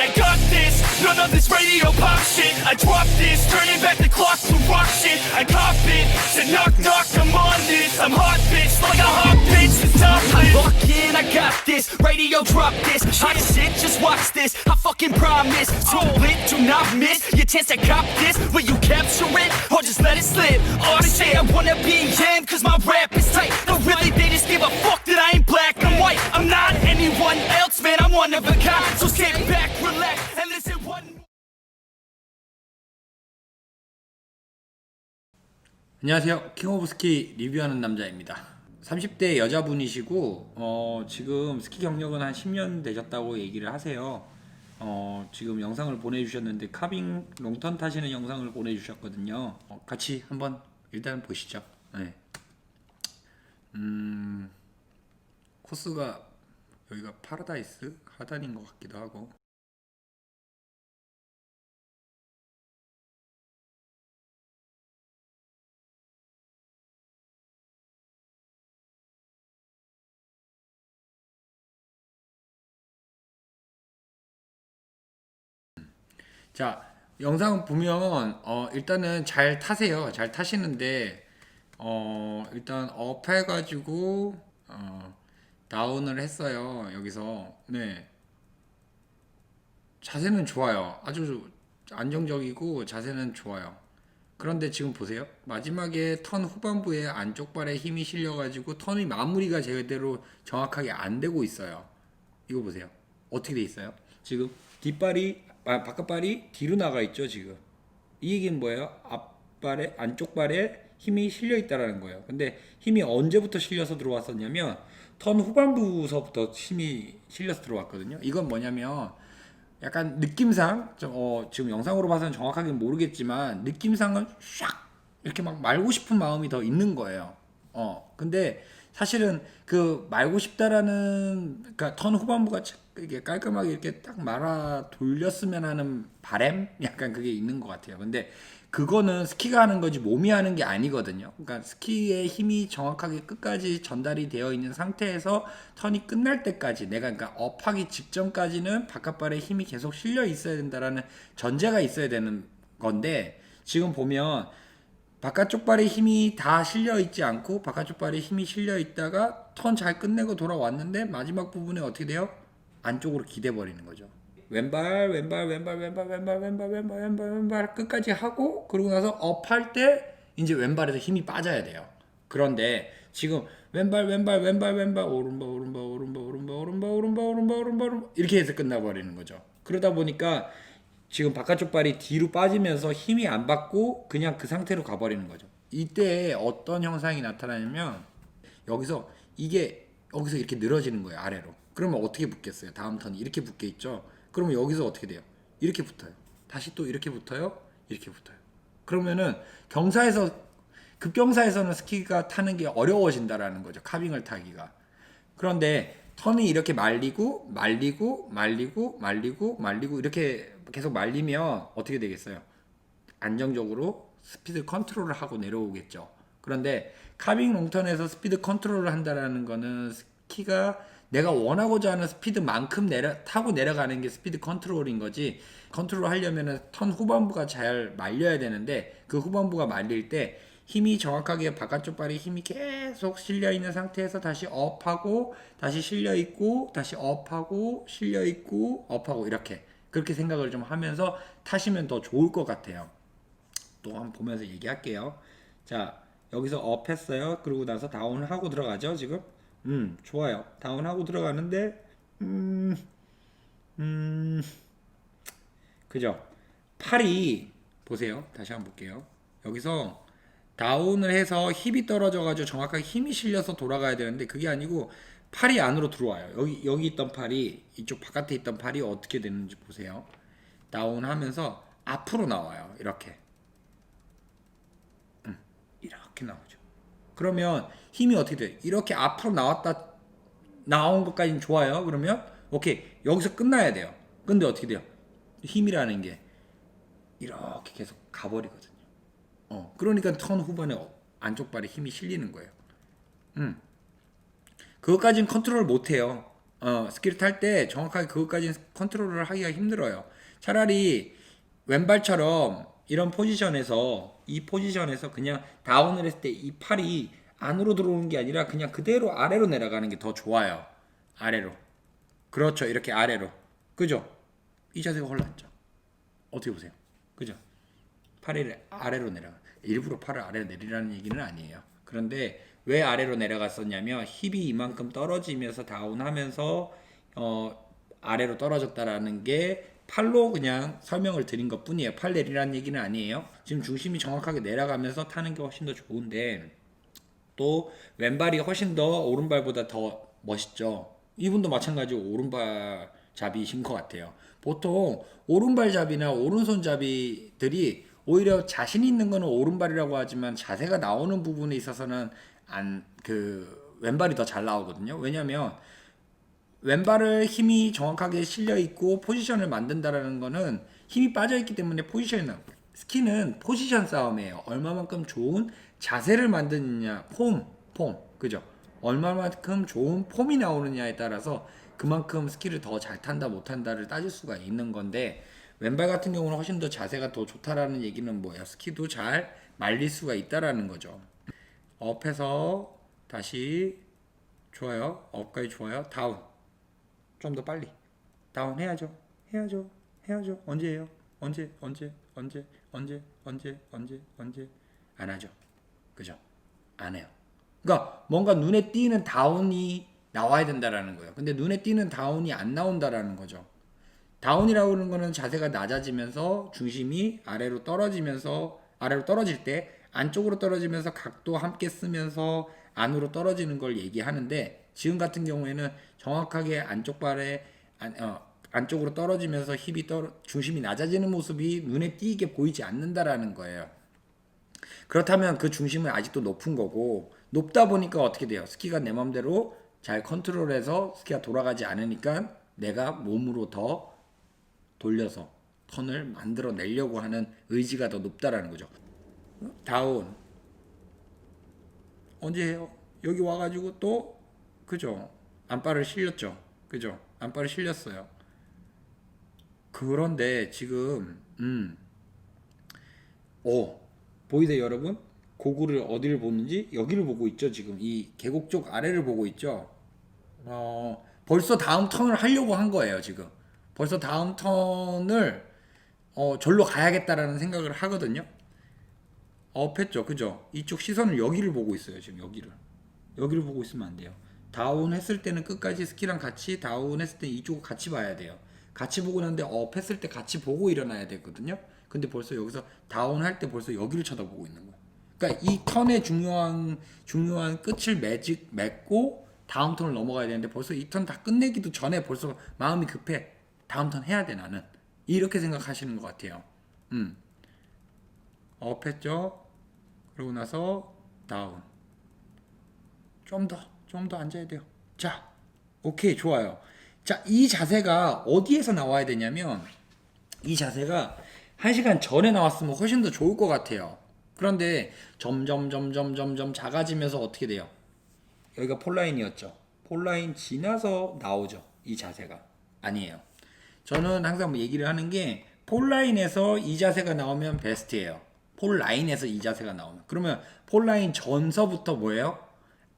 I got this, none of this radio pop shit. I dropped this, turning back the clock to rock shit. I cop it, said knock knock, I'm on this. I'm hot bitch, like a hot bitch, the top I'm fucking, I got this. Radio drop this, hot shit, just watch this. I fucking promise, too lit, do not miss your chance to cop this. Will you capture it or just let it slip? All they say I wanna be him, cause my rap is tight. No, really, they just give a fuck that I ain't black white. I'm not anyone else, man, I'm one of a kind. So sit back, relax, and listen one. 안녕하세요. 킹 오브 스키 리뷰하는 남자입니다. 30대 여자분이시고 어, 지금 스키 경력은 한 10년 되셨다고 얘기를 하세요. 어, 지금 영상을 보내주셨는데 카빙 롱턴 타시는 영상을 보내주셨거든요. 어, 같이 한번 일단 보시죠. 네. 음, 코스가 여기가 파라다이스 하단인 것 같기도 하고 자, 영상 보면 어, 일단은 잘 타세요. 잘 타시는데 어, 일단 업 해 가지고 어, 다운을 했어요. 여기서 네 자세는 좋아요. 아주 안정적이고 자세는 좋아요. 그런데 지금 보세요. 마지막에 턴 후반부에 안쪽 발에 힘이 실려가지고 턴의 마무리가 제대로 정확하게 안 되고 있어요. 이거 보세요. 어떻게 돼 있어요? 지금 뒷발이 아, 바깥발이 뒤로 나가 있죠 지금. 이 얘기는 뭐예요? 앞발에 안쪽 발에 힘이 실려 있다라는 거예요. 근데 힘이 언제부터 실려서 들어왔었냐면 턴 후반부서부터 힘이 실려서 들어왔거든요. 이건 뭐냐면 약간 느낌상 좀, 어, 지금 영상으로 봐서는 정확하게 모르겠지만 느낌상은 샥 이렇게 막 말고 싶은 마음이 더 있는 거예요. 어 근데 사실은 그 말고 싶다라는 그러니까 턴 후반부가 참 이게 깔끔하게 이렇게 딱 말아 돌렸으면 하는 바램 약간 그게 있는 것 같아요. 근데 그거는 스키가 하는 거지 몸이 하는 게 아니거든요. 그러니까 스키의 힘이 정확하게 끝까지 전달이 되어 있는 상태에서 턴이 끝날 때까지 내가 그러니까 업하기 직전까지는 바깥발에 힘이 계속 실려 있어야 된다라는 전제가 있어야 되는 건데 지금 보면 바깥쪽 발에 힘이 다 실려 있지 않고 바깥쪽 발에 힘이 실려 있다가 턴 잘 끝내고 돌아왔는데 마지막 부분에 어떻게 돼요? 안쪽으로 기대 버리는 거죠. 왼발 왼발 왼발 왼발 왼발 왼발 왼발 왼발 왼발 끝까지 하고 그러고 나서 업할 때 이제 왼발에서 힘이 빠져야 돼요. 그런데 지금 왼발 왼발 왼발 왼발 오른발 오른발 오른발 오른발 오른발 오른발 오른발 오른발 이렇게 해서 끝나 버리는 거죠. 그러다 보니까 지금 바깥쪽 발이 뒤로 빠지면서 힘이 안 받고 그냥 그 상태로 가버리는 거죠. 이때 어떤 현상이 나타나냐면 여기서 이게 여기서 이렇게 늘어지는 거예요 아래로. 그러면 어떻게 붙겠어요? 다음 턴이 이렇게 붙게 있죠. 그러면 여기서 어떻게 돼요? 이렇게 붙어요. 다시 또 이렇게 붙어요. 이렇게 붙어요. 그러면은 경사에서 급경사에서는 스키가 타는 게 어려워진다라는 거죠. 카빙을 타기가. 그런데 턴이 이렇게 말리고 말리고 말리고 말리고 말리고 이렇게 계속 말리면 어떻게 되겠어요? 안정적으로 스피드 컨트롤을 하고 내려오겠죠. 그런데 카빙 롱턴에서 스피드 컨트롤을 한다라는 거는 스키가 내가 원하고자 하는 스피드만큼 내려 타고 내려가는 게 스피드 컨트롤인 거지. 컨트롤 하려면은 턴 후반부가 잘 말려야 되는데 그 후반부가 말릴 때 힘이 정확하게 바깥쪽 발에 힘이 계속 실려 있는 상태에서 다시 업하고 다시 실려 있고 다시 업하고 실려 있고 업하고 이렇게 그렇게 생각을 좀 하면서 타시면 더 좋을 것 같아요. 또 한번 보면서 얘기할게요. 자, 여기서 업 했어요. 그러고 나서 다운을 하고 들어가죠, 지금? 음, 좋아요. 다운하고 들어가는데, 음, 음, 그죠? 팔이, 보세요. 다시 한번 볼게요. 여기서 다운을 해서 힙이 떨어져가지고 정확하게 힘이 실려서 돌아가야 되는데, 그게 아니고, 팔이 안으로 들어와요. 여기, 여기 있던 팔이, 이쪽 바깥에 있던 팔이 어떻게 되는지 보세요. 다운하면서 앞으로 나와요. 이렇게. 이렇게 나오죠. 그러면 힘이 어떻게 돼? 이렇게 앞으로 나왔다 나온 것까지는 좋아요. 그러면 오케이 여기서 끝나야 돼요. 근데 어떻게 돼요? 힘이라는 게 이렇게 계속 가버리거든요. 어 그러니까 턴 후반에 안쪽 발에 힘이 실리는 거예요. 음 그것까지는 컨트롤 못 해요. 어, 스키를 탈 때 정확하게 그것까지 컨트롤을 하기가 힘들어요. 차라리 왼발처럼 이런 포지션에서 이 포지션에서 그냥 다운을 했을 때 이 팔이 안으로 들어오는 게 아니라 그냥 그대로 아래로 내려가는 게 더 좋아요. 아래로. 그렇죠. 이렇게 아래로. 그죠? 이 자세가 혼란죠. 어떻게 보세요? 그죠? 팔을 아래로 내려가. 일부러 팔을 아래로 내리라는 얘기는 아니에요. 그런데 왜 아래로 내려갔었냐면 힙이 이만큼 떨어지면서 다운하면서 어 아래로 떨어졌다라는 게 팔로 그냥 설명을 드린 것 뿐이에요. 팔 내리라는 얘기는 아니에요. 지금 중심이 정확하게 내려가면서 타는 게 훨씬 더 좋은데 또 왼발이 훨씬 더 오른발보다 더 멋있죠. 이분도 마찬가지로 오른발 잡이신 것 같아요. 보통 오른발 잡이나 오른손 잡이들이 오히려 자신 있는 거는 오른발이라고 하지만 자세가 나오는 부분에 있어서는 안 그 왼발이 더 잘 나오거든요. 왜냐면 왼발을 힘이 정확하게 실려 있고 포지션을 만든다라는 거는 힘이 빠져 있기 때문에 포지션이 스키는 포지션 싸움이에요. 얼마만큼 좋은 자세를 만드느냐, 폼, 폼, 그죠? 얼마만큼 좋은 폼이 나오느냐에 따라서 그만큼 스키를 더 잘 탄다 못 탄다를 따질 수가 있는 건데 왼발 같은 경우는 훨씬 더 자세가 더 좋다라는 얘기는 뭐야? 스키도 잘 말릴 수가 있다라는 거죠. 업해서 다시 좋아요. 업까지 좋아요. 다운. 좀 더 빨리. 다운 해야죠. 해야죠. 해야죠. 언제 해요? 언제? 언제? 언제? 언제? 언제? 언제? 언제? 안 하죠. 그죠? 안 해요. 그러니까 뭔가 눈에 띄는 다운이 나와야 된다라는 거예요. 근데 눈에 띄는 다운이 안 나온다라는 거죠. 다운이라고 하는 거는 자세가 낮아지면서 중심이 아래로 떨어지면서 아래로 떨어질 때 안쪽으로 떨어지면서 각도 함께 쓰면서 안으로 떨어지는 걸 얘기하는데 지금 같은 경우에는 정확하게 안쪽 발에 안, 어, 안쪽으로 떨어지면서 힙이 떨어 중심이 낮아지는 모습이 눈에 띄게 보이지 않는다라는 거예요. 그렇다면 그 중심은 아직도 높은 거고 높다 보니까 어떻게 돼요? 스키가 내 맘대로 잘 컨트롤해서 스키가 돌아가지 않으니까 내가 몸으로 더 돌려서 턴을 만들어 내려고 하는 의지가 더 높다라는 거죠. 다운 언제 해요? 여기 와가지고 또 그죠? 안발을 실렸죠. 그죠? 안발을 실렸어요. 그런데 지금 음. 오 보이세요 여러분? 고구를 어디를 보는지 여기를 보고 있죠 지금 이 계곡 쪽 아래를 보고 있죠. 어 벌써 다음 턴을 하려고 한 거예요 지금. 벌써 다음 턴을 어 절로 가야겠다라는 생각을 하거든요. 업했죠 그죠? 이쪽 시선은 여기를 보고 있어요 지금 여기를 여기를 보고 있으면 안 돼요. 다운 했을 때는 끝까지 스키랑 같이 다운 했을 때 이쪽을 같이 봐야 돼요. 같이 보고 나는데 업 했을 때 같이 보고 일어나야 되거든요. 근데 벌써 여기서 다운 할 때 벌써 여기를 쳐다보고 있는 거예요. 그러니까 이 턴의 중요한 중요한 끝을 매직 맺고 다음 턴을 넘어가야 되는데 벌써 이 턴 다 끝내기도 전에 벌써 마음이 급해. 다음 턴 해야 돼 나는. 이렇게 생각하시는 것 같아요. 음. 업 했죠. 그러고 나서 다운. 좀 더, 좀 더 앉아야 돼요. 자, 오케이, 좋아요. 자, 이 자세가 어디에서 나와야 되냐면, 이 자세가 한 시간 전에 나왔으면 훨씬 더 좋을 것 같아요. 그런데 점점, 점점, 점점 작아지면서 어떻게 돼요? 여기가 폴라인이었죠. 폴라인 지나서 나오죠. 이 자세가. 아니에요. 저는 항상 뭐 얘기를 하는 게, 폴라인에서 이 자세가 나오면 베스트예요. 폴라인에서 이 자세가 나오면. 그러면 폴라인 전서부터 뭐예요?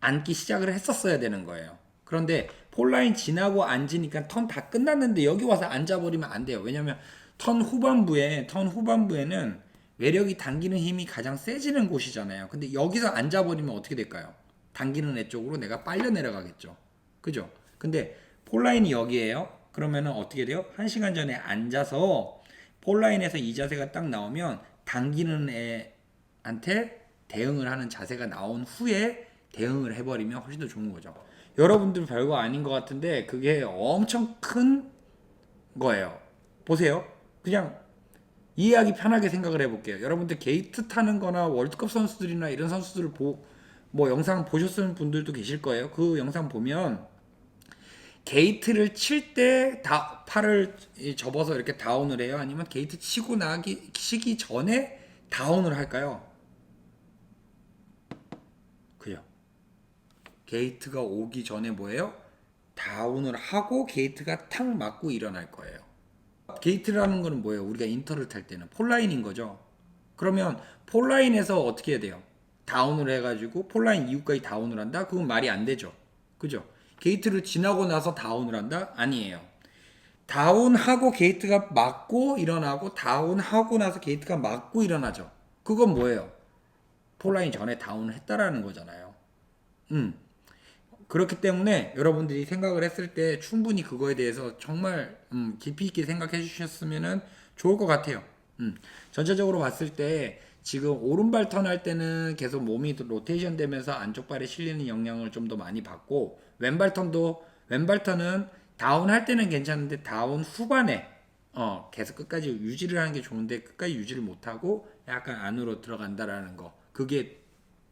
앉기 시작을 했었어야 되는 거예요. 그런데 폴라인 지나고 앉으니까 턴 다 끝났는데 여기 와서 앉아버리면 안 돼요. 왜냐면 턴 후반부에 턴 후반부에는 외력이 당기는 힘이 가장 세지는 곳이잖아요. 근데 여기서 앉아버리면 어떻게 될까요? 당기는 애 쪽으로 내가 빨려 내려가겠죠. 그죠? 근데 폴라인이 여기에요. 그러면은 어떻게 돼요? 한 시간 전에 앉아서 폴라인에서 이 자세가 딱 나오면 당기는 애한테 대응을 하는 자세가 나온 후에 대응을 해버리면 훨씬 더 좋은 거죠. 여러분들 별거 아닌 것 같은데 그게 엄청 큰 거예요. 보세요. 그냥 이해하기 편하게 생각을 해볼게요. 여러분들 게이트 타는 거나 월드컵 선수들이나 이런 선수들을 보, 뭐 영상 보셨을 분들도 계실 거예요. 그 영상 보면 게이트를 칠 때 다 팔을 이 접어서 이렇게 다운을 해요? 아니면 게이트 치고 나기 치기 전에 다운을 할까요? 그죠? 게이트가 오기 전에 뭐예요? 다운을 하고 게이트가 탁 맞고 일어날 거예요. 게이트라는 거는 뭐예요? 우리가 인터를 탈 때는 폴라인인 거죠. 그러면 폴라인에서 어떻게 해야 돼요? 다운을 해가지고 폴라인 이후까지 다운을 한다? 그건 말이 안 되죠. 그죠? 게이트를 지나고 나서 다운을 한다? 아니에요. 다운하고 게이트가 맞고 일어나고 다운하고 나서 게이트가 맞고 일어나죠. 그건 뭐예요? 폴라인 전에 다운을 했다라는 거잖아요. 음. 그렇기 때문에 여러분들이 생각을 했을 때 충분히 그거에 대해서 정말 음, 깊이 있게 생각해 주셨으면 좋을 것 같아요. 음, 전체적으로 봤을 때 지금 오른발 턴할 때는 계속 몸이 로테이션 되면서 안쪽 발에 실리는 영향을 좀 더 많이 받고 왼발 턴도 왼발 턴은 다운 할 때는 괜찮은데 다운 후반에 어, 계속 끝까지 유지를 하는 게 좋은데 끝까지 유지를 못 하고 약간 안으로 들어간다라는 거 그게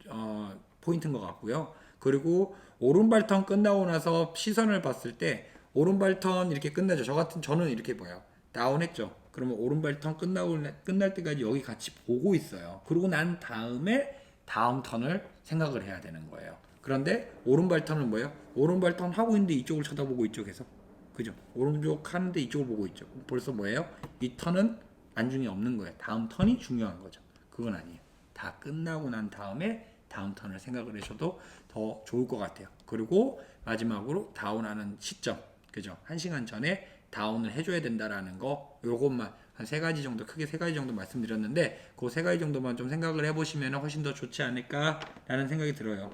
어, 포인트인 것 같고요. 그리고 오른발 턴 끝나고 나서 시선을 봤을 때 오른발 턴 이렇게 끝나죠. 저 같은 저는 이렇게 봐요. 다운했죠. 그러면 오른발 턴 끝나고 끝날 때까지 여기 같이 보고 있어요. 그러고 난 다음에 다음 턴을 생각을 해야 되는 거예요. 그런데 오른발 턴은 뭐예요? 오른발 턴 하고 있는데 이쪽을 쳐다보고 있죠, 계속. 그죠? 오른쪽 하는데 이쪽을 보고 있죠. 벌써 뭐예요? 이 턴은 안중이 없는 거예요. 다음 턴이 중요한 거죠. 그건 아니에요. 다 끝나고 난 다음에 다음 턴을 생각을 하셔도 더 좋을 것 같아요. 그리고 마지막으로 다운하는 시점, 그죠? 한 시간 전에 다운을 해줘야 된다라는 거, 요것만 한 세 가지 정도, 크게 세 가지 정도 말씀드렸는데, 그 세 가지 정도만 좀 생각을 해보시면 훨씬 더 좋지 않을까라는 생각이 들어요.